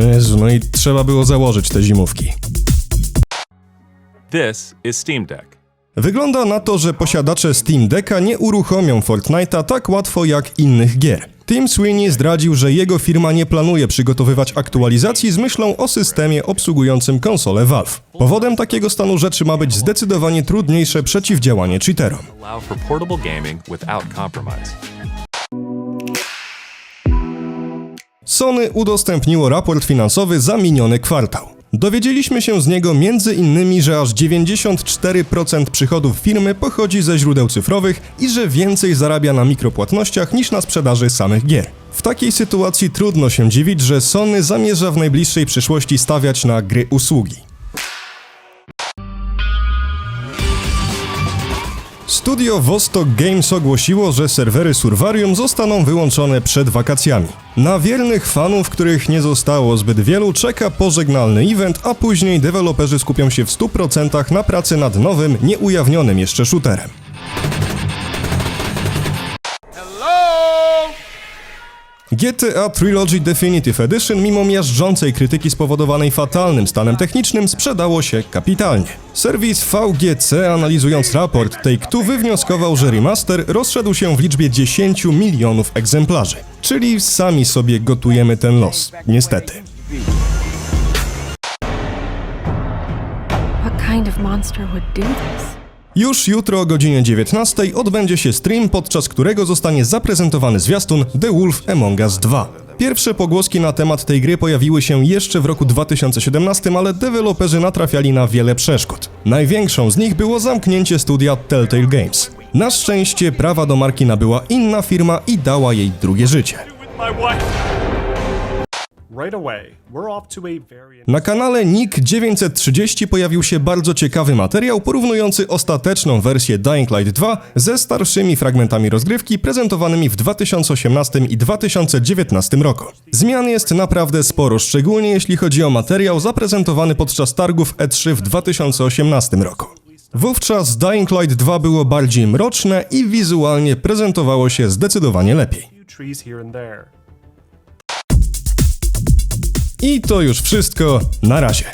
Jezu, no i trzeba było założyć te zimówki. This is Steam Deck. Wygląda na to, że posiadacze Steam Decka nie uruchomią Fortnite'a tak łatwo jak innych gier. Tim Sweeney zdradził, że jego firma nie planuje przygotowywać aktualizacji z myślą o systemie obsługującym konsolę Valve. Powodem takiego stanu rzeczy ma być zdecydowanie trudniejsze przeciwdziałanie cheaterom. Sony udostępniło raport finansowy za miniony kwartał. Dowiedzieliśmy się z niego innymi, że aż 94% przychodów firmy pochodzi ze źródeł cyfrowych i że więcej zarabia na mikropłatnościach niż na sprzedaży samych gier. W takiej sytuacji trudno się dziwić, że Sony zamierza w najbliższej przyszłości stawiać na gry usługi. Studio Vostok Games ogłosiło, że serwery Survarium zostaną wyłączone przed wakacjami. Na wiernych fanów, których nie zostało zbyt wielu, czeka pożegnalny event, a później deweloperzy skupią się w 100% na pracy nad nowym, nieujawnionym jeszcze shooterem. GTA Trilogy Definitive Edition, mimo miażdżącej krytyki spowodowanej fatalnym stanem technicznym, sprzedało się kapitalnie. Serwis VGC, analizując raport Take-Two, wywnioskował, że remaster rozszedł się w liczbie 10 milionów egzemplarzy. Czyli sami sobie gotujemy ten los, niestety. What kind of monster would do this? Już jutro o godzinie 19 odbędzie się stream, podczas którego zostanie zaprezentowany zwiastun The Wolf Among Us 2. Pierwsze pogłoski na temat tej gry pojawiły się jeszcze w roku 2017, ale deweloperzy natrafiali na wiele przeszkód. Największą z nich było zamknięcie studia Telltale Games. Na szczęście prawa do marki nabyła inna firma i dała jej drugie życie. Na kanale Nick 930 pojawił się bardzo ciekawy materiał porównujący ostateczną wersję Dying Light 2 ze starszymi fragmentami rozgrywki prezentowanymi w 2018 i 2019 roku. Zmian jest naprawdę sporo, szczególnie jeśli chodzi o materiał zaprezentowany podczas targów E3 w 2018 roku. Wówczas Dying Light 2 było bardziej mroczne i wizualnie prezentowało się zdecydowanie lepiej. I to już wszystko, na razie.